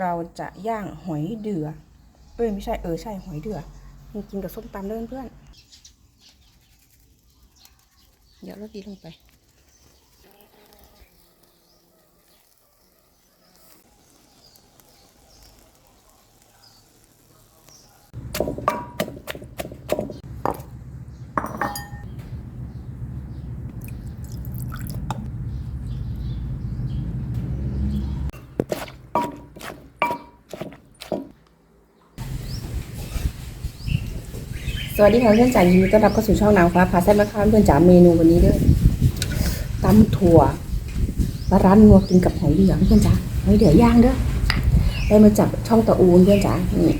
เราจะย่างหอยเดือเอ้ยไม่ใช่เออใช่หอยเดือมันกินกับส้มตำเด้อเพื่อน เดี๋ยวเราดีลงไป วัสดีค่ะเพื่อนจ๋ายินดีต้อนรับเข้าสู่ช่องนางฟ้าพาแซ่บนะคะเพื่อนจ๋าเมนูวันนี้เด้อตำถั่วปลาร้านนัวกินกับหอยเหลืองเพื่อนจ๋าหอยเดือย่างเด้อได้มาจากช่องตะอูนเพื่อนจ๋านี่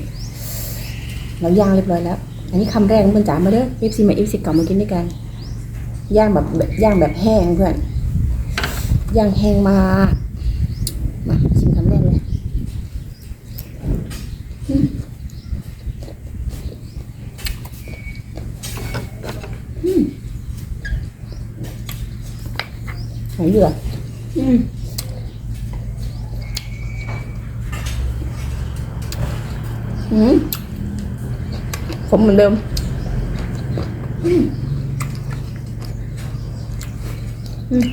เราย่างเรียบร้อยแล้ว อันนี้คำแรกเพื่อนจ๋ามาเด้อเอฟซีมาเอฟซีเก่ามากินด้วยกันย่างแบบย่างแบบแห้งเพื่อนย่างแห้งมากมาชิมคำแรกเลย หอยเหลืออืมอืมผมเหมือนเดิมอืมอืม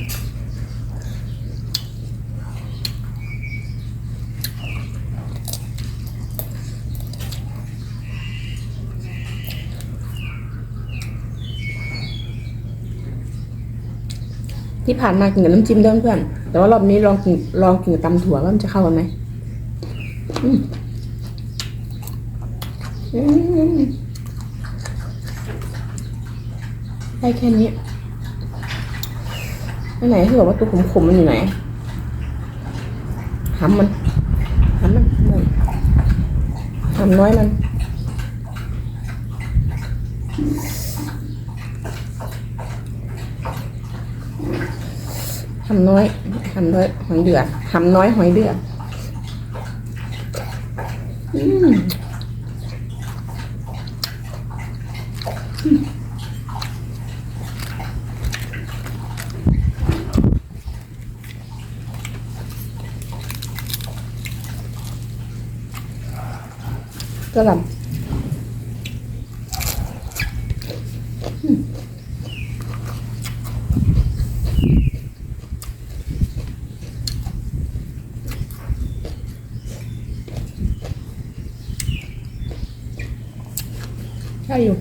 ที่ผ่านมากินกับน้ำจิ้มเดิมเพื่อน แต่ว่ารอบนี้ลองกินลองกินกับตำถั่วว่ามันจะเข้ากันไหมอืมอืมได้แค่นี้อันไหนที่บอกว่าตัวขมๆมันอยู่ไหนหำมันหำมันหน่อยหำน้อยมัน หำน้อยหำน้อยหอยเดือหำน้อยหอยเดืออืมกระหลำ ช่อยู่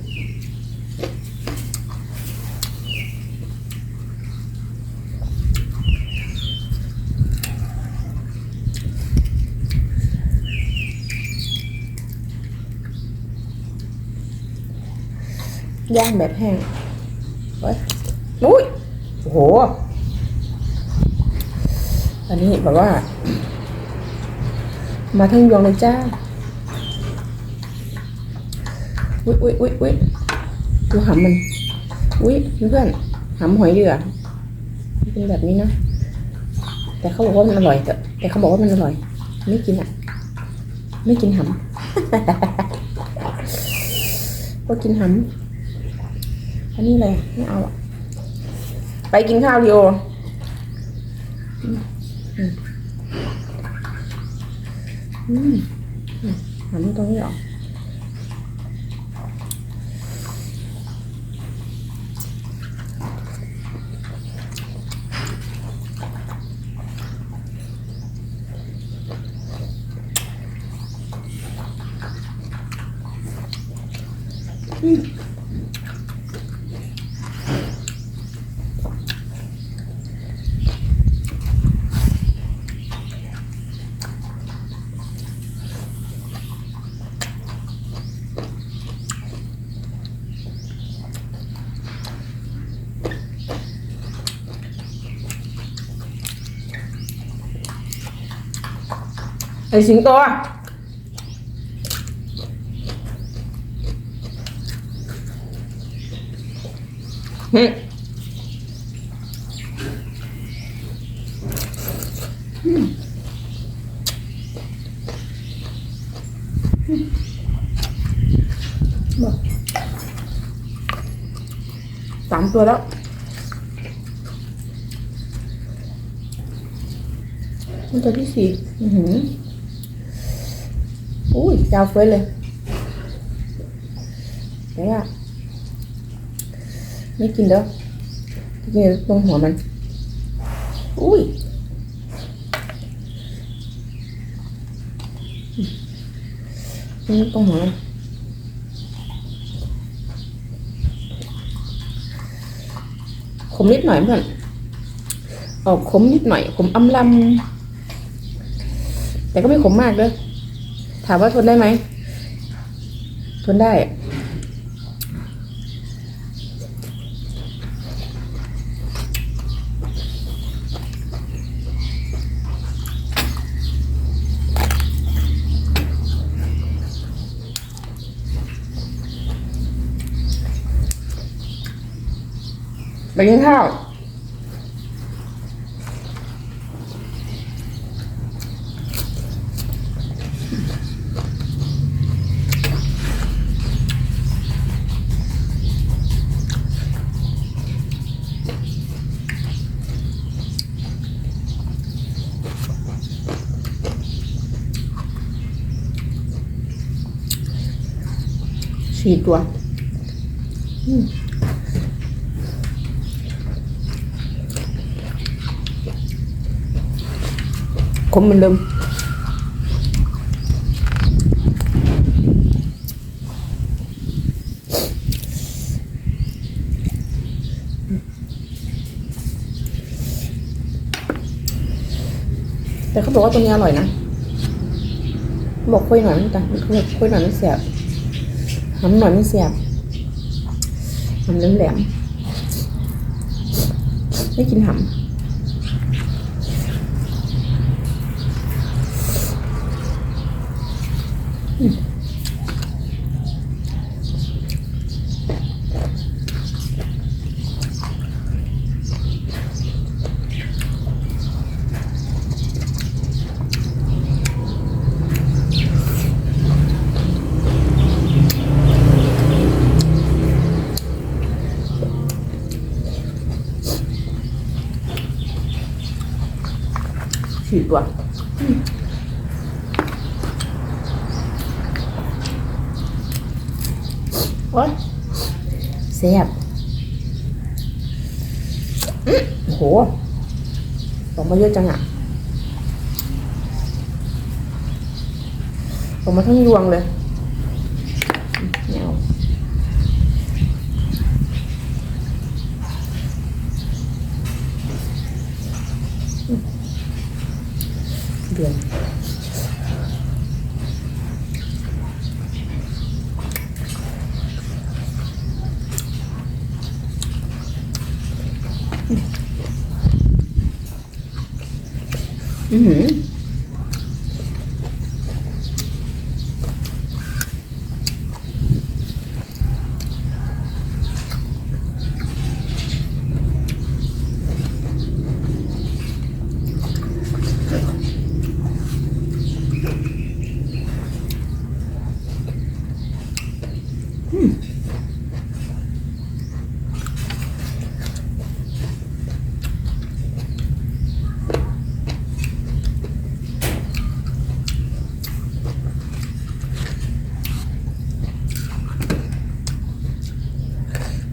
ย่างแบบแห้งเฮ้ยอุ้ยโอ้โห อันนี้แบบว่า มาทั้งยวงเลยจ้า อุ้ยอุ้ยอุ้ยอุ้ยดูหำมัน อุ้ยเพื่อนหำหอยเดือเป็นแบบนี้นะแต่เขาบอกว่ามันอร่อยแต่แต่เขาบอกว่ามันอร่อย ไม่กินอะ ไม่กินหำก็กินหำอันนี้เลยไม่เอาอะไปกินข้าวดิโออืมอืมอืมอืมหันตรงนี้หรอ อืมไอสิงโตอะฮึบอกสามตัวแล้วนี่ตัวที่สี่อือหืออุ้ยยาวเฟ้ยเลยแต่ว่า ไม่กินเด้อกินตรงหัวมัน อุ้ยนี่ตรงหัวมันขมนิดหน่อยเพื่อนออกขมนิดหน่อย ขมอำลำแต่ก็ไม่ขมมากเด้อถามว่าทนได้ไหมทนได้ ไปกินข้าวสี่ตัว อืม ขมเหมือนเดิมแต่เขาบอกว่าตัวนี้อร่อยนะ บอกคุยหน่อยมันกันคุยหน่อยมันเสียบหำหน่อยมันเสียบหำแหลมๆไม่กินหำ สี่ตัวโอ้ยแซ่บอื้อโอ้โหส่งมาเยอะจังอะส่งมาทั้งยวงเลยแนวเดือนอือหื อ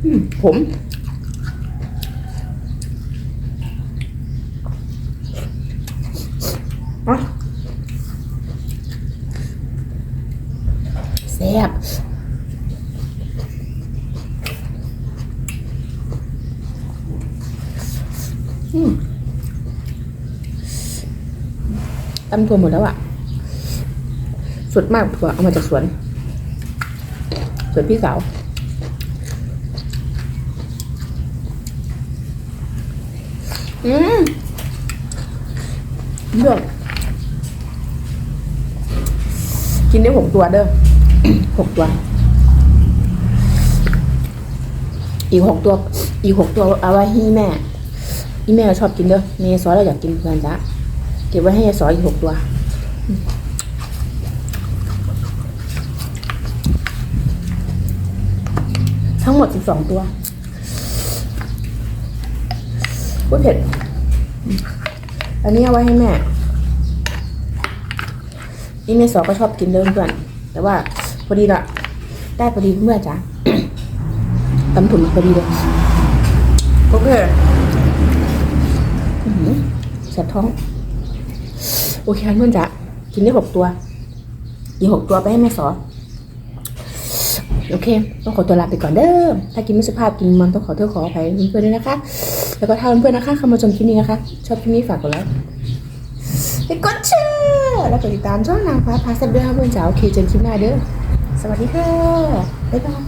อืม ผมอะแซ่บอืมตำถั่วหมดแล้วอะสดมากถั่วเอามาจากสวนสวนพี่สาว อืมเลือกกินได้หกตัวเด้อหกตัว อีกหกตัว อีกหกตัวเอาไว้ให้แม่อีแม่ชอบกินเด้อเมย์ซอยเราอยากกินเพื่อนจ้ะเก็บไว้ให้ยายซอยอีกหกตัวทั้งหมดสิบสองตัว โอ้ยเผ็ด อันนี้เอาไว้ให้แม่ นี่เมสอก็ชอบกินเดิมเพื่อน แต่ว่าพอดีละได้พอดีเมื่อจ้ะตำถุนมาพอดีเลยโอเคอื้อหือแสบท้อง โอเคเพื่อนจ๋ากินได้หกตัวอีกหกตัวไปให้แม่สอโอเค ต้องขอตัวลาไปก่อนเด้อ ถ้ากินไม่สุภาพกินมันต้องขอโทษขออภัยเพื่อนๆด้วยนะคะ แล้วก็ถ้าเพื่อนๆนะคะเข้ามาชมคลิปนี้นะคะ ชอบคลิปนี้ฝากกดไลค์ไปกดแชร์แล้วกดติดตามช่องนางฟ้าพาแซ่บด้วยค่ะเพื่อนจ๋าโอเคเจอกันคลิปหน้าเด้อสวัสดีค่ะบ๊ายบาย